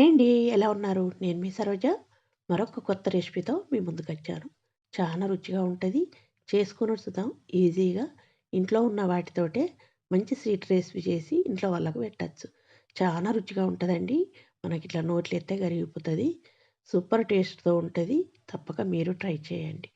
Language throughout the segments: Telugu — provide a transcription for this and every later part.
హాయ్ అండి. ఎలా ఉన్నారు? నేను మీ సరోజ. మరొక కొత్త రెసిపీతో మీ ముందుకొచ్చాను. చాలా రుచిగా ఉంటుంది చేసుకొని చూద్దాం ఈజీగా ఇంట్లో ఉన్న వాటితోటే మంచి స్వీట్ రెసిపీ చేసి ఇంట్లో వాళ్ళకి పెట్టచ్చు చాలా రుచిగా ఉంటుందండి మనకి ఇట్లా నోట్లు నోట్లెత్తే కరిగిపోతుంది సూపర్ టేస్ట్‌తో ఉంటుంది తప్పక మీరు ట్రై చేయండి.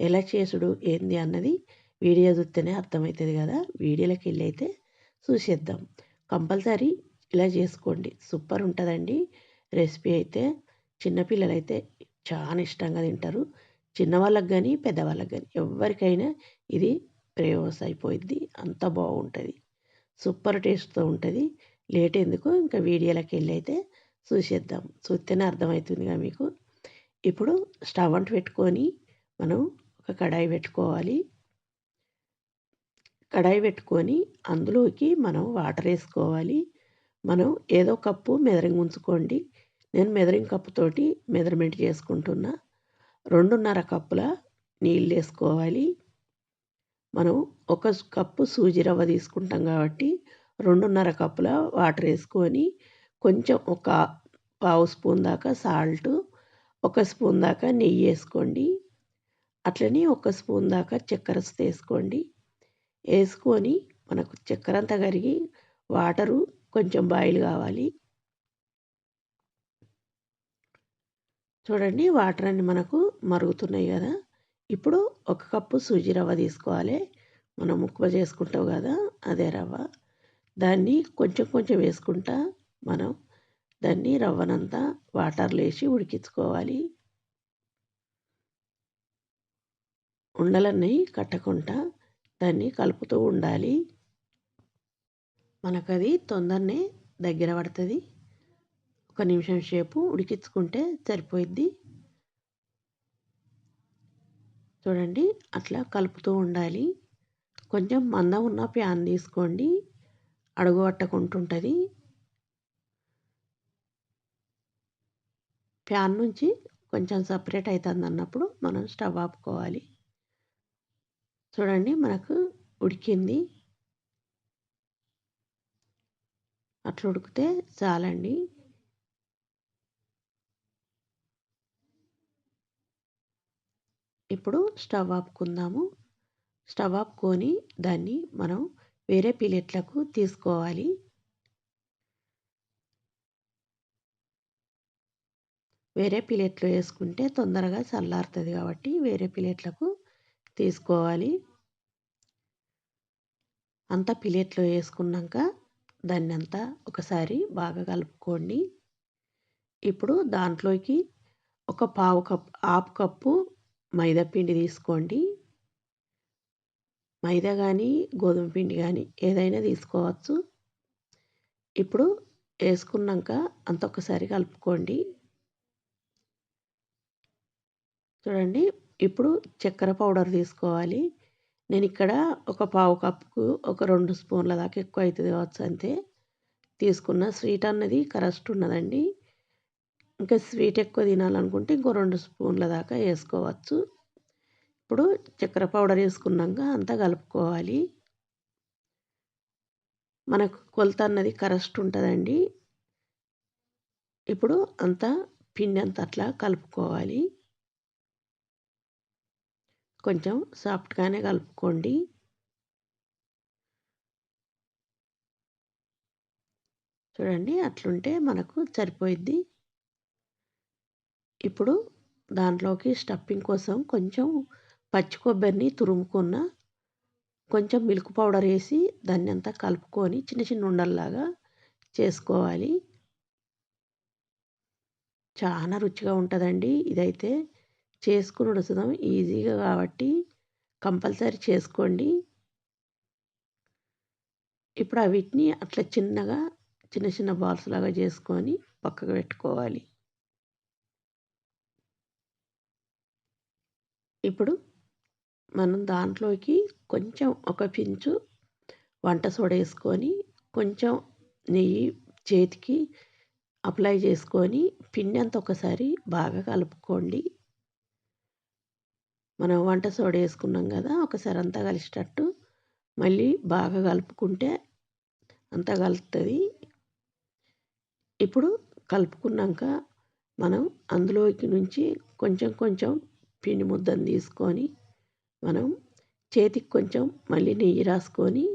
ఎలా చేసుడు ఏంది అన్నది వీడియో చూస్తేనే అర్థమవుతుంది కదా! వీడియోలోకి వెళ్ళి అయితే చూసేద్దాం. కంపల్సరీ ఇలా చేసుకోండి. సూపర్ ఉంటుందండి రెసిపీ అయితే చిన్నపిల్లలైతే చాలా ఇష్టంగా తింటారు. చిన్నవాళ్ళకి కానీ పెద్దవాళ్ళకి కానీ ఎవరికైనా ఇది ప్రేమస్ అయిపోయిద్ది. అంత బాగుంటుంది సూపర్ టేస్ట్‌తో ఉంటుంది లేట్ ఎందుకు ఇంకా వీడియోలోకి వెళ్ళి అయితే చూసేద్దాం. చూస్తేనే అర్థమవుతుందిగా మీకు. ఇప్పుడు స్టవ్ అంటు పెట్టుకొని మనం ఒక కడాయి పెట్టుకోవాలి. కడాయి పెట్టుకొని అందులోకి మనం వాటర్ వేసుకోవాలి. మనం ఏదో కప్పు మెదరింగ్ ఉంచుకోండి. నేను మెదరింగ్ కప్పుతోటి మెజర్మెంట్ చేసుకుంటున్నా. 2:30 కప్పుల నీళ్ళు వేసుకోవాలి మనం ఒక కప్పు సూజీ రవ్వ తీసుకుంటాం కాబట్టి 2:30 కప్పుల వాటర్ వేసుకొని కొంచెం ఒక పావు స్పూన్ దాకా సాల్టు, ఒక స్పూన్ దాకా నెయ్యి వేసుకోండి అట్లనే ఒక స్పూన్ దాకా చక్కెర వేసుకోండి. వేసుకొని మనకు చక్కెర అంతా కరిగి వాటరు కొంచెం బాయిల్ కావాలి. చూడండి వాటర్ అన్ని మనకు మరుగుతున్నాయి కదా! ఇప్పుడు ఒక కప్పు సూజీ రవ్వ తీసుకోవాలి. మనం ముక్కువ చేసుకుంటాం కదా! అదే రవ్వ. దాన్ని కొంచెం కొంచెం వేసుకుంటా మనం దాన్ని రవ్వనంతా వాటర్‌లో వేసి ఉడికించుకోవాలి. ఉండలన్నీ కట్టకుండా దాన్ని కలుపుతూ ఉండాలి. మనకది తొందరనే దగ్గర పడుతుంది ఒక నిమిషం సేపు ఉడికించుకుంటే సరిపోయిద్ది. చూడండి అట్లా కలుపుతూ ఉండాలి. కొంచెం మందం ఉన్న ప్యాన్ తీసుకోండి. అడుగు పట్టకుంటుంటుంది ప్యాన్ నుంచి కొంచెం సపరేట్ అవుతుంది అన్నప్పుడు మనం స్టవ్ ఆపుకోవాలి. చూడండి మనకు ఉడికింది. అట్లా ఉడికితే చాలండి. ఇప్పుడు స్టవ్ ఆపుకుందాము. స్టవ్ ఆపుకొని దాన్ని మనం వేరే ప్లేట్‌లకు తీసుకోవాలి. వేరే ప్లేట్‌లో వేసుకుంటే తొందరగా చల్లారుతుంది కాబట్టి వేరే ప్లేట్‌లకు తీసుకోవాలి. అంత ప్లేట్‌లో వేసుకున్నాక దాన్నంతా ఒకసారి బాగా కలుపుకోండి. ఇప్పుడు దాంట్లోకి ఒక పావు కప్ హాఫ్ కప్పు మైదా పిండి తీసుకోండి. మైదా కానీ గోధుమ పిండి కానీ ఏదైనా తీసుకోవచ్చు. ఇప్పుడు వేసుకున్నాక అంత ఒకసారి కలుపుకోండి. చూడండి ఇప్పుడు చక్కెర పౌడర్ తీసుకోవాలి. నేను ఇక్కడ ఒక పావు కప్పుకు ఒక రెండు స్పూన్ల దాకా ఎక్కువ అవుతుంది కావచ్చు అంతే తీసుకున్న. స్వీట్ అన్నది కరెస్ట్ ఉన్నదండి. ఇంకా స్వీట్ ఎక్కువ తినాలనుకుంటే ఇంకో రెండు స్పూన్ల దాకా వేసుకోవచ్చు. ఇప్పుడు చక్కెర పౌడర్ వేసుకున్నాక అంతా కలుపుకోవాలి. మనకు కొలత అన్నది కరెస్ట్ ఉంటుందండి ఇప్పుడు అంతా పిండి అంతా అట్లా కలుపుకోవాలి. కొంచెం సాఫ్ట్‌గానే కలుపుకోండి. చూడండి అట్లుంటే మనకు సరిపోయిద్ది. ఇప్పుడు దాంట్లోకి స్టఫింగ్ కోసం కొంచెం పచ్చి కొబ్బరిని తురుముకున్న, కొంచెం మిల్క్ పౌడర్ వేసి దాన్నంతా కలుపుకొని చిన్న చిన్న ఉండల్లాగా చేసుకోవాలి. చాలా రుచిగా ఉంటుందండి ఇదైతే చేసుకునుడు సుతం ఈజీగా కాబట్టి కంపల్సరీ చేసుకోండి. ఇప్పుడు అవిటిని అట్లా చిన్నగా చిన్న చిన్న బాల్స్ లాగా చేసుకొని పక్కకు పెట్టుకోవాలి. ఇప్పుడు మనం దాంట్లోకి కొంచెం ఒక పించు వంట సోడ వేసుకొని, కొంచెం నెయ్యి చేతికి అప్లై చేసుకొని పిండి అంతా ఒకసారి బాగా కలుపుకోండి. మనం వంట సోడా వేసుకున్నాం కదా! ఒకసారి అంతా కలిసేటట్టు మళ్ళీ బాగా కలుపుకుంటే అంతా కలుపుతుంది ఇప్పుడు కలుపుకున్నాక మనం అందులోకి నుంచి కొంచెం కొంచెం పిండి ముద్దను తీసుకొని మనం చేతికి కొంచెం మళ్ళీ నెయ్యి రాసుకొని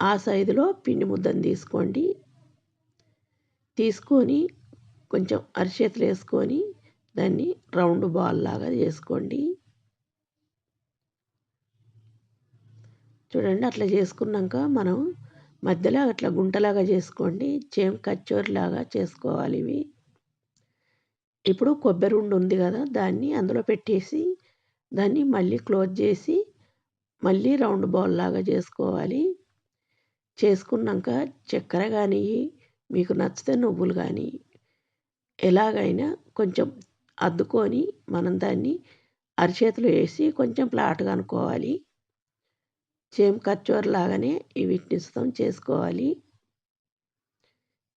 ఆ సైజులో పిండి ముద్దను తీసుకోండి తీసుకొని కొంచెం అరిచేతులు వేసుకొని దాన్ని రౌండ్ బాల్ లాగా చేసుకోండి. చూడండి అట్లా చేసుకున్నాక మనం మధ్యలో అట్లా గుంటలాగా చేసుకోండి. చేమ్ కచ్చోరిలాగా చేసుకోవాలి ఇవి. ఇప్పుడు కొబ్బరి ఉండి ఉంది కదా దాన్ని అందులో పెట్టేసి దాన్ని మళ్ళీ క్లోజ్ చేసి మళ్ళీ రౌండ్ బాల్ లాగా చేసుకోవాలి. చేసుకున్నాక చక్కెర కానీ మీకు నచ్చితే నువ్వులు కానీ ఎలాగైనా కొంచెం అద్దుకొని మనం దాన్ని అరిచేతిలో వేసి కొంచెం ఫ్లాట్గా అనుకోవాలి. సేమ్ కచ్చోర లాగానే వీటిని సుతం చేసుకోవాలి.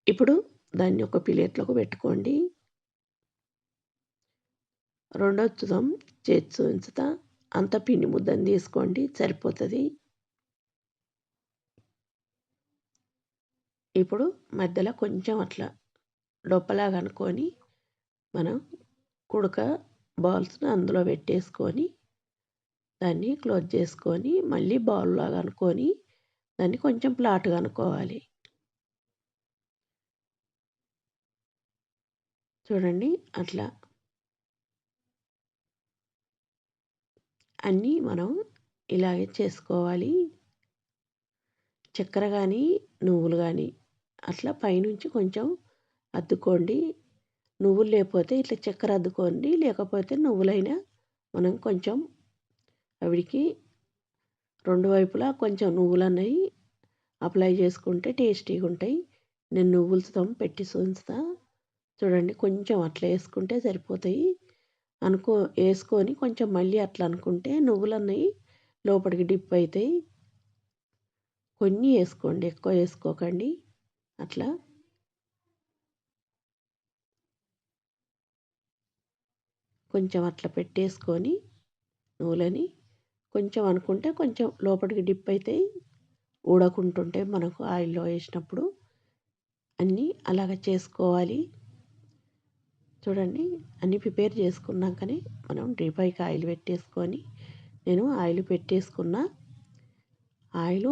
ఇప్పుడు దాన్ని ఒక ప్లేట్లోకి పెట్టుకోండి. రెండో తుదం చేతి చూంచుత అంత పిండి ముద్దని తీసుకోండి సరిపోతుంది. ఇప్పుడు మధ్యలో కొంచెం అట్లా డొప్పలాగా అనుకొని మనం కుడక బాల్స్ని అందులో పెట్టేసుకొని దాన్ని క్లోజ్ చేసుకొని మళ్ళీ బౌల్ లాగా అనుకొని దాన్ని కొంచెం ఫ్లాట్గా అనుకోవాలి. చూడండి అట్లా. అన్నీ మనం ఇలాగే చేసుకోవాలి. చక్కెర కానీ నువ్వులు కానీ అట్లా పైనుంచి కొంచెం అద్దుకోండి. నువ్వులు లేకపోతే ఇట్లా చక్కెర అద్దుకోండి. లేకపోతే నువ్వులైనా మనం కొంచెం అవిడికి రెండు వైపులా కొంచెం నువ్వులు అన్నవి అప్లై చేసుకుంటే టేస్టీగా ఉంటాయి. నేను నువ్వులతో పెట్టి చూస్తా చూడండి కొంచెం అట్లా వేసుకుంటే సరిపోతాయి. అనుకో వేసుకొని కొంచెం మళ్ళీ అట్లా అనుకుంటే నువ్వులు అన్నవి లోపలికి డిప్ అవుతాయి. కొన్ని వేసుకోండి ఎక్కువ వేసుకోకండి. అట్లా కొంచెం అట్లా పెట్టేసుకొని నూలని కొంచెం అనుకుంటే కొంచెం లోపలికి డిప్ అయితే ఊడకుంటుంటే మనకు ఆయిల్లో వేసినప్పుడు అన్నీ అలాగ చేసుకోవాలి. చూడండి అన్నీ ప్రిపేర్ చేసుకున్నాకనే మనం డీపైకి ఆయిల్ పెట్టేసుకొని నేను ఆయిల్ పెట్టేసుకున్న. ఆయిల్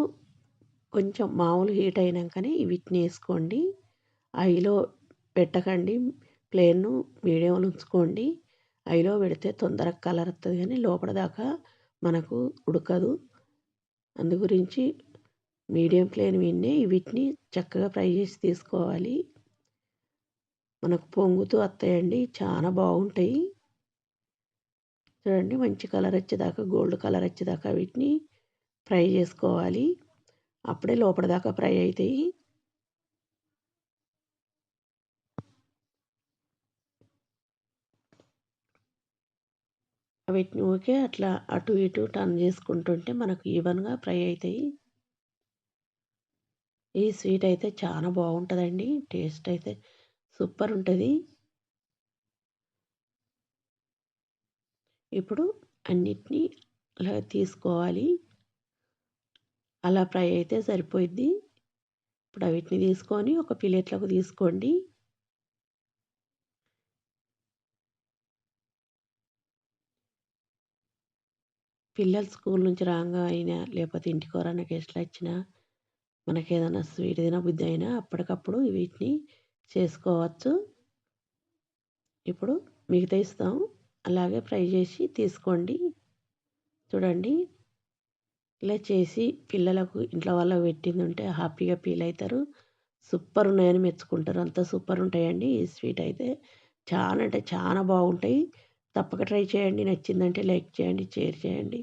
కొంచెం మామూలు హీట్ అయినాకనే వీటిని వేసుకోండి. ఆయిల్లో పెట్టకండి ప్లేన్ మీడియంలో ఉంచుకోండి. ఐలో పెడితే తొందరగా కలర్ వస్తుంది కానీ లోపల దాకా మనకు ఉడకదు. అందు గురించి మీడియం ఫ్లేమ్ మీదనే వీటిని చక్కగా ఫ్రై చేసి తీసుకోవాలి. మనకు పొంగుతూ వస్తాయండి చాలా బాగుంటాయి. చూడండి మంచి కలర్ వచ్చేదాకా గోల్డ్ కలర్ వచ్చేదాకా వీటిని ఫ్రై చేసుకోవాలి. అప్పుడే లోపల దాకా ఫ్రై అవుతాయి వీటిని ఊకే అట్లా అటు ఇటు టర్న్ చేసుకుంటుంటే మనకు ఈవెన్గా ఫ్రై అవుతాయి ఈ స్వీట్ అయితే చాలా బాగుంటుందండి. టేస్ట్ అయితే సూపర్ ఉంటుంది. ఇప్పుడు అన్నిటినీ అలా తీసుకోవాలి. అలా ఫ్రై అయితే సరిపోయిద్ది. ఇప్పుడు వీటిని తీసుకొని ఒక ప్లేట్లోకి తీసుకోండి. పిల్లలు స్కూల్ నుంచి రాగా అయినా లేకపోతే ఇంటికి ఎవరైనా గెస్ట్లు వచ్చినా మనకి ఏదైనా స్వీట్ బుద్ధి అయినా అప్పటికప్పుడు వీటిని చేసుకోవచ్చు. ఇప్పుడు మిగతా ఇస్తాం. అలాగే ఫ్రై చేసి తీసుకోండి. చూడండి. ఇలా చేసి పిల్లలకు ఇంట్లో వాళ్ళకి పెట్టింది ఉంటే హ్యాపీగా ఫీల్ అవుతారు. సూపర్ ఉన్నాయని మెచ్చుకుంటారు. అంత సూపర్ ఉంటాయండి. ఈ స్వీట్ అయితే చాలా అంటే చాలా బాగుంటాయి. తప్పక ట్రై చేయండి. నచ్చిందంటే లైక్ చేయండి షేర్ చేయండి.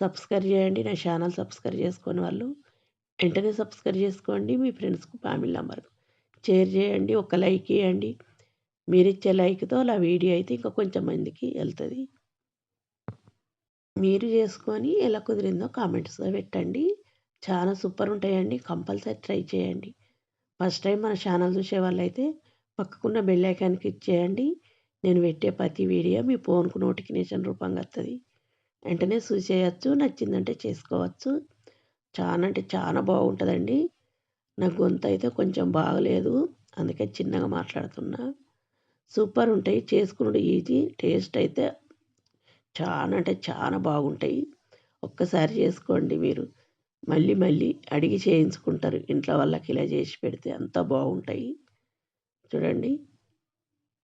సబ్స్క్రైబ్ చేయండి. నా ఛానల్ సబ్స్క్రైబ్ చేసుకుని వాళ్ళు వెంటనే సబ్స్క్రైబ్ చేసుకోండి. మీ ఫ్రెండ్స్కి ఫ్యామిలీ మెంబర్కి షేర్ చేయండి. ఒక లైక్ ఇవ్వండి మీరు ఇచ్చే లైక్తో అలా వీడియో అయితే ఇంకా కొంచెం మందికి వెళ్తుంది. మీరు చేసుకొని ఎలా కుదిరిందో కామెంట్స్ పెట్టండి. చాలా సూపర్ ఉంటాయండి. కంపల్సరీ ట్రై చేయండి. ఫస్ట్ టైం మన ఛానల్ చూసే వాళ్ళైతే పక్కకున్న బెల్ క్లిక్ ఇచ్చేయండి నేను పెట్టే ప్రతి వీడియో మీ ఫోన్కు నోటిఫికేషన్ రూపంగా వస్తుంది వెంటనే చూసేయచ్చు నచ్చిందంటే చేసుకోవచ్చు. చాలా అంటే చాలా బాగుంటుందండి. నా గొంతు అయితే కొంచెం బాగలేదు అందుకే చిన్నగా మాట్లాడుతున్నా. సూపర్ ఉంటాయి చేసుకున్నాడు ఈజీ టేస్ట్ అయితే చాలా అంటే చాలా బాగుంటాయి. ఒక్కసారి చేసుకోండి మీరు. మళ్ళీ మళ్ళీ అడిగి చేయించుకుంటారు ఇంట్లో వాళ్ళకి ఇలా చేసి పెడితే అంత బాగుంటాయి. చూడండి.